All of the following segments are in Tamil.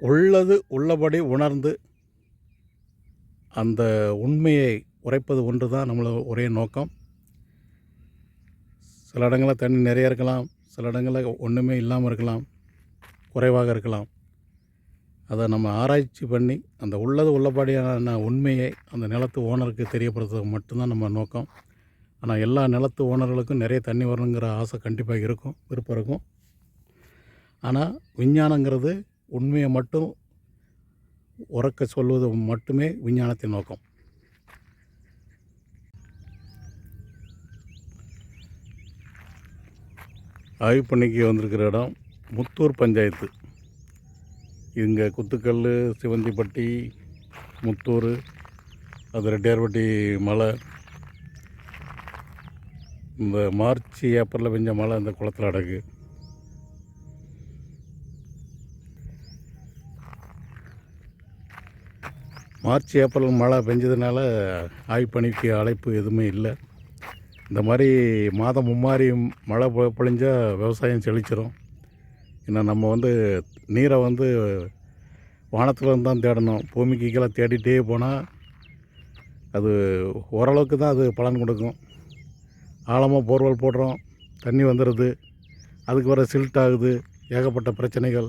உள்ளது உள்ளபடி உணர்ந்து அந்த உண்மையை உரைப்பது ஒன்று தான் நம்மளோட ஒரே நோக்கம். சில இடங்களில் தண்ணி நிறைய இருக்கலாம் சில இடங்களில் ஒன்றுமே இல்லாமல் இருக்கலாம் குறைவாக இருக்கலாம். அதை நம்ம ஆராய்ச்சி பண்ணி அந்த உள்ளது உள்ளபடியான உண்மையை அந்த நிலத்து ஓனருக்கு தெரியப்படுத்துறது மட்டும்தான் நம்ம நோக்கம். ஆனால் எல்லா நிலத்து ஓனர்களுக்கும் நிறைய தண்ணி வரணுங்கிற ஆசை கண்டிப்பாக இருக்கும் விருப்பம் இருக்கும். ஆனால் விஞ்ஞானங்கிறது உண்மையை மட்டும் உறக்க சொல்வது மட்டுமே விஞ்ஞானத்தின் நோக்கம். ஆய்வு பண்ணிக்கு வந்திருக்கிற இடம் முத்தூர் பஞ்சாயத்து. இங்கே குத்துக்கல் சிவந்திப்பட்டி முத்தூர் அது ரெட்டியார்பட்டி மலை. இந்த மார்ச் ஏப்ரலில் பெஞ்ச மழை இந்த குளத்தில் அடக்கு. மார்ச் ஏப்ரல் மழை பெஞ்சதுனால ஆய்ப்பணிக்கு அழைப்பு எதுவுமே இல்லை. இந்த மாதிரி மாதம் மும்மாரி மழை பொ- பொழிஞ்சால் விவசாயம் செழிச்சிரும். ஏன்னா நம்ம வந்து நீரை வந்து வானத்துலேருந்து தான் தேடணும். பூமிக்கு கீழே தேடிட்டே போனால் அது ஓரளவுக்கு தான் அது பலன் கொடுக்கும். ஆழமாக போர்வெல் போடுறோம் தண்ணி வந்துடுது அதுக்கு வர சில்ட் ஆகுது ஏகப்பட்ட பிரச்சனைகள்.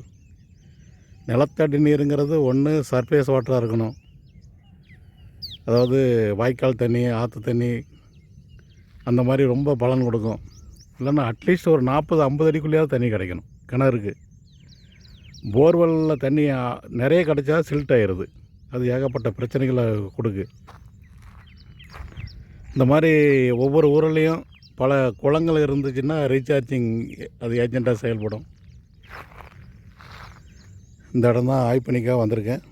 நிலத்தடி நீருங்கிறது ஒன்று சர்ஃபேஸ் வாட்டராக இருக்கணும். அதாவது வாய்க்கால் தண்ணி ஆற்று தண்ணி அந்த மாதிரி ரொம்ப பலன் கொடுக்கும். இல்லைன்னா அட்லீஸ்ட் ஒரு நாற்பது ஐம்பது அடிக்குள்ளேயாவது தண்ணி கிடைக்கணும். கிணறுக்கு. போர்வெல்லில் தண்ணி நிறைய கிடைச்சா சில்ட் ஆயிடுது அது ஏகப்பட்ட பிரச்சனைகளை கொடுக்கு. இந்த மாதிரி ஒவ்வொரு ஊர்லேயும் பல குளங்கள் இருந்துச்சுன்னா ரீசார்ஜிங் அது ஏஜெண்ட்டாக செயல்படும். இந்த இடம் தான் ஆய்ப்பணிக்காக வந்திருக்கேன்.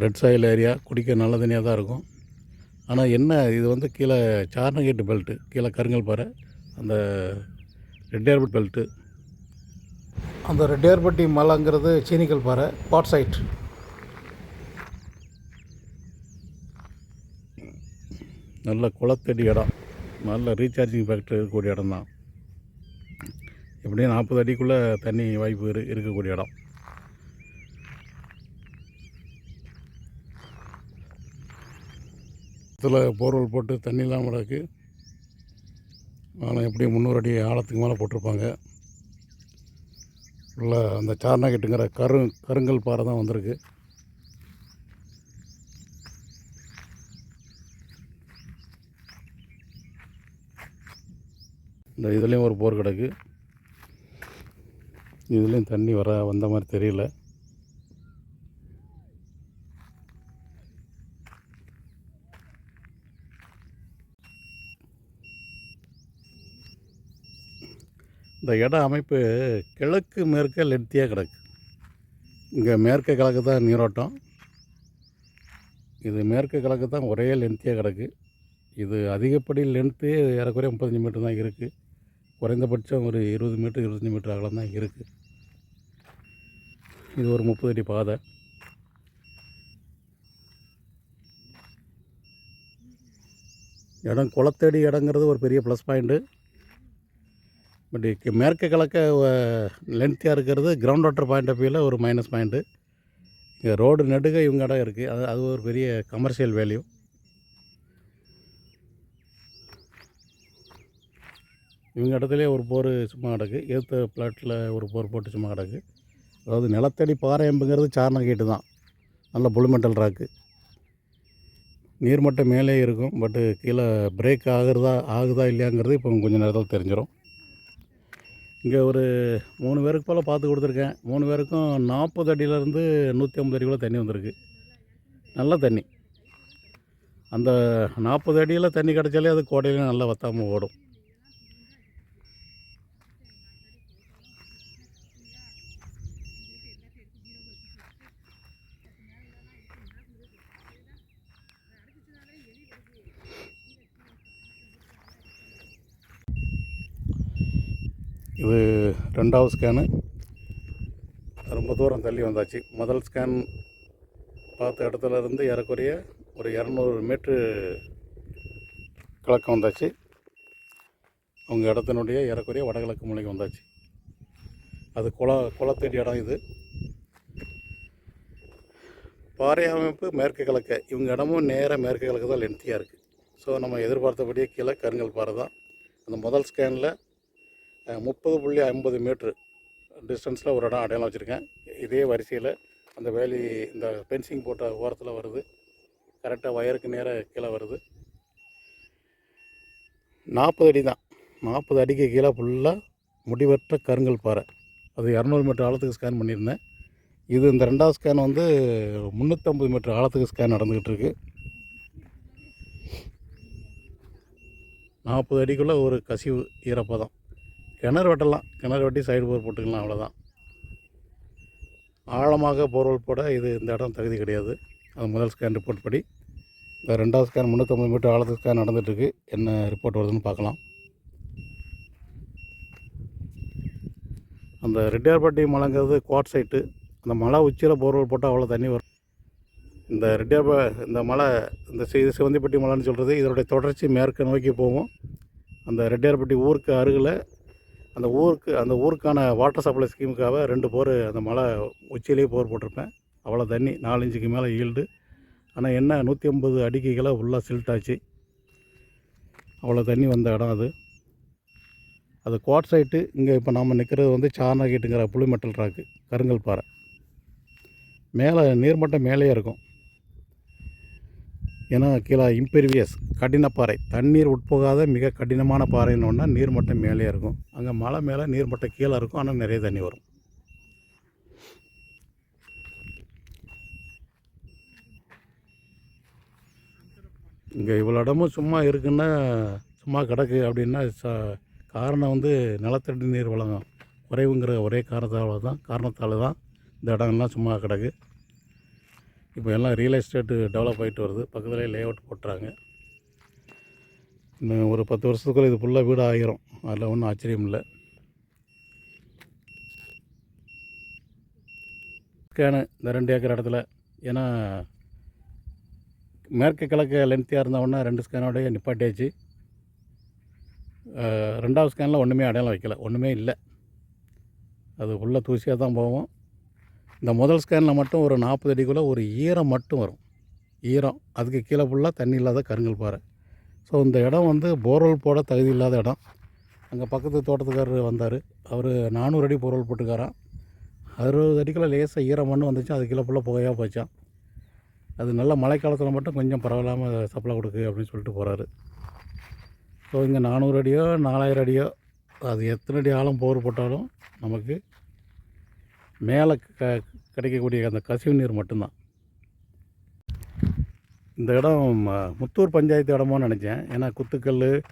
ரெட் சாயில் ஏரியா குடிக்க நல்ல தண்ணியாக தான் இருக்கும். ஆனால் என்ன இது வந்து கீழே சார்னகேட்டு பெல்ட்டு கீழே கருங்கல் பாறை அந்த ரெட்டியார்பட் பெல்ட்டு அந்த ரெட்டியார்பட்டி மலைங்கிறது சீனிக்கல் பாறை பாட் சைட் நல்ல குளத்தடி இடம். நல்ல ரீசார்ஜிங் ஃபேக்டரி இருக்கக்கூடிய இடம் தான் எப்படியும் நாற்பது அடிக்குள்ளே தண்ணி வாய்ப்பு இரு இருக்கக்கூடிய இடம். இதில் போர்வெல் போட்டு தண்ணி இல்லாமல் கிடக்கு ஆனால் எப்படியும் முந்நூறு அடி ஆழத்துக்கு மேலே போட்டிருப்பாங்க. உள்ள அந்த சார்னாகெட்டுங்கிற கரு கருங்கல் பாறை தான் வந்திருக்கு. இந்த இதுலேயும் ஒரு போர் கிடக்கு. இதுலேயும் தண்ணி வர வந்த மாதிரி தெரியல. இந்த இட அமைப்பு கிழக்கு மேற்க லென்த்தியாக கிடக்கு இங்கே மேற்கு கிழக்கு தான் நீரோட்டம். இது மேற்கு கிழக்கு தான் ஒரே லென்த்தியாக கிடக்கு இது அதிகப்படி லென்த்து ஏறக்குறைய முப்பத்தஞ்சு மீட்டர் தான் இருக்குது குறைந்தபட்சம் ஒரு இருபது மீட்டர் இருபத்தஞ்சி மீட்டர் அகலம் தான் இருக்குது இது ஒரு முப்பது அடி பாதை. இடம் குளத்தடி இடங்கிறது ஒரு பெரிய ப்ளஸ் பாயிண்ட்டு பட் மேற்கு கிழக்க லென்த்தியாக இருக்கிறது கிரவுண்ட் வாட்டர் பாயிண்ட் ஆஃப் வியூவில் ஒரு மைனஸ் பாயிண்ட்டு இங்கே ரோடு நெடுக இவங்க இடம் இருக்குது அது அது ஒரு பெரிய கமர்ஷியல் வேல்யூ இவங்க இடத்துலேயே ஒரு போர் சும்மா கிடக்கு. ஏற்ற பிளாட்டில் ஒரு போர் போட்டு சும்மா கிடக்கு. அதாவது நிலத்தடி பாறையம்புங்கிறது சாரணகேட்டு தான். நல்ல புளுமெண்டல் ராக்கு நீர்மட்டம் மேலே இருக்கும். பட்டு கீழே பிரேக் ஆகுறதா ஆகுதா இல்லையாங்கிறது இப்போ கொஞ்சம் நேரத்தில் தெரிஞ்சிடும் இங்கே ஒரு மூணு பேருக்கு போல் பார்த்து கொடுத்துருக்கேன். மூணு பேருக்கும் நாற்பது அடியிலேருந்து நூற்றி ஐம்பது அடிக்குள்ளே தண்ணி வந்திருக்கு. நல்ல தண்ணி. அந்த நாற்பது அடியில் தண்ணி கிடச்சாலே அது கோடையில நல்லா வத்தாமல் ஓடும். இது ரெண்டாவது ஸ்கேனு ரொம்ப தூரம் தள்ளி வந்தாச்சு. முதல் ஸ்கேன் பார்த்த இடத்துல இருந்து ஏறக்குறைய ஒரு இரநூறு மீட்ரு கிழக்கம் வந்தாச்சு. அவங்க இடத்தினுடைய ஏறக்குறைய வடகிழக்கு மூலைக்கு வந்தாச்சு. அது குள குளத்தடி இடம் இது. பாறை அமைப்பு மேற்கு கிழக்கு. இவங்க இடமும் நேராக மேற்கு கிழக்கு தான் லென்த்தியாக இருக்குது ஸோ நம்ம எதிர்பார்த்தபடியே கீழே கருங்கல் பாறை தான். அந்த முதல் ஸ்கேனில் முப்பது புள்ளி ஐம்பது மீட்ரு டிஸ்டன்ஸில் ஒரு இடம் அடையாளம் வச்சுருக்கேன். இதே வரிசையில் அந்த வேலி இந்த பென்சிங் போட்ட ஓரத்தில் வருது. கரெக்டாக வயருக்கு நேராக கீழே வருது. நாற்பது அடி தான் நாற்பது அடிக்கு கீழே ஃபுல்லாக முடிவற்ற கருங்கல் பாறை. அது இரநூறு மீட்டர் ஆழத்துக்கு ஸ்கேன் பண்ணியிருந்தேன். இது இந்த ரெண்டாவது ஸ்கேன் வந்து முந்நூற்றம்பது மீட்டர் ஆழத்துக்கு ஸ்கேன் நடந்துக்கிட்டு இருக்கு. நாற்பது அடிக்குள்ளே ஒரு கசிவு ஈரப்பதம். கிணறு வெட்டலாம். கிணறு வெட்டி சைடு போர் போட்டுக்கலாம் அவ்வளோதான் ஆழமாக போர்வெல் போட இது இந்த இடம் தகுதி கிடையாது. அது முதல் ஸ்கேன் ரிப்போர்ட் படி. இந்த ரெண்டாவது ஸ்கேன் முந்நூற்றம்பது மீட்டர் ஆழத்து ஸ்கேன் நடந்துகிட்ருக்கு என்ன ரிப்போர்ட் வருதுன்னு பார்க்கலாம். அந்த ரெட்டியார்பட்டி மலைங்கிறது குவாட் சைட்டு அந்த மலை உச்சியில் போர்வெல் போட்டால் அவ்வளோ தண்ணி வரும். இந்த ரெட்டியார்ப இந்த மலை இந்த சி சிவந்திப்பட்டி மலைன்னு சொல்கிறது இதனுடைய தொடர்ச்சி மேற்கு நோக்கி போகும். அந்த ரெட்டியார்பட்டி ஊருக்கு அருகில் அந்த ஊருக்கு அந்த ஊருக்கான வாட்டர் சப்ளை ஸ்கீமுக்காக ரெண்டு போர் அந்த மலை உச்சியிலேயே போர் போட்டிருப்பேன். அவ்வளோ தண்ணி நாலஞ்சுக்கு மேலே ஈல்டு. ஆனால் என்ன நூற்றி ஐம்பது அடிக்கு கீழே ஃபுல்லாக சில்ட் ஆச்சு. அவ்வளோ தண்ணி வந்த இடம் அது. அது குவாட் சைட்டு இங்கே இப்போ நாம் நிற்கிறது வந்து சார்னா கேட்டுங்கிற புளிமெட்டல் ட்ராக்கு கருங்கல் பாறை. மேலே நீர்மட்டம் மேலேயே இருக்கும். ஏன்னா கீழே இம்பெரிவியஸ் கடினப்பாறை தண்ணீர் உட்போகாத மிக கடினமான பாறைன்னு நீர்மட்டம் மேலேயே இருக்கும். அங்கே மலை மேலே நீர்மட்டம் கீழே இருக்கும். ஆனால் நிறைய தண்ணி வரும். இங்கே இவ்வளோ இடமும் சும்மா இருக்குன்னா சும்மா கிடக்கு அப்படின்னா ச காரணம் வந்து நிலத்தடி நீர் வழங்கும் குறைவுங்கிற ஒரே காரணத்தால் தான் காரணத்தால் தான் இந்த இடம்லாம் சும்மா கிடக்கு. இப்போ எல்லாம் ரியல் எஸ்டேட்டு டெவலப் ஆகிட்டு வருது. பக்கத்துலேயே லே அவுட் போட்டுறாங்க. இன்னும் ஒரு பத்து வருஷத்துக்குள்ளே இது ஃபுல்லாக வீடு ஆகிரும் அதில் ஒன்றும் ஆச்சரியம் இல்லை. ஸ்கேனு இந்த ரெண்டு ஏக்கர் இடத்துல ஏன்னா மேற்கு கிழக்கு லென்த்தியாக இருந்தவொடனே ரெண்டு ஸ்கேனோடய நிப்பாட்டியாச்சு. ரெண்டாவது ஸ்கேனில் ஒன்றுமே அடையாளம் வைக்கல. ஒன்றுமே இல்லை. அது உள்ள தூசியாக தான் போவோம் இந்த முதல் ஸ்கேனில் மட்டும் ஒரு நாற்பது அடிக்குள்ளே ஒரு ஈரம் மட்டும் வரும். ஈரம். அதுக்கு கீழே ஃபுல்லாக தண்ணி இல்லாத கருங்கல் பாறை. ஸோ இந்த இடம் வந்து போர்வெல் போட தகுதி இல்லாத இடம். அங்கே பக்கத்து தோட்டத்துக்காரர் வந்தார். அவர் நானூறு அடி போர்வெல் போட்டுக்காரான் அறுபது அடிக்குள்ளே லேசாக ஈரம் மண் வந்துச்சு. அது கீழே ஃபுல்லாக புகையாக போச்சான் அது நல்ல மழைக்காலத்தில் மட்டும் கொஞ்சம் பரவாயில்லாமல் சப்ளை கொடுக்கு அப்படின்னு சொல்லிட்டு போகிறாரு ஸோ இங்கே நானூறு அடியோ நாலாயிரம் அடியோ அது எத்தனை அடி ஆழம் போர் போட்டாலும் நமக்கு மேலே க கிடைக்கக்கூடிய அந்த கசிவு நீர் மட்டும்தான். இந்த இடம் ம- முத்தூர் பஞ்சாயத்து இடமோன்னு நினச்சேன். ஏன்னா குத்துக்கல்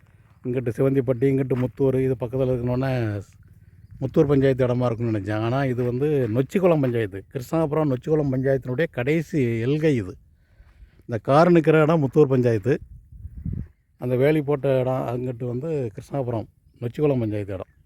இங்கிட்டு சிவந்திப்பட்டி இங்கிட்டு முத்தூர் இது பக்கத்தில் இருக்கணுன்னே முத்தூர் பஞ்சாயத்து இடமா இருக்கும்னு நினச்சேன். ஆனால் இது வந்து நொச்சிக்குளம் பஞ்சாயத்து. கிருஷ்ணாபுரம் நொச்சிக்குளம் பஞ்சாயத்தினுடைய கடைசி எல்கை இது. இந்த கார் நிற்கிற இடம் முத்தூர் பஞ்சாயத்து. அந்த வேலி போட்ட இடம் அங்கிட்டு வந்து கிருஷ்ணாபுரம் நொச்சிக்குளம் பஞ்சாயத்து இடம்.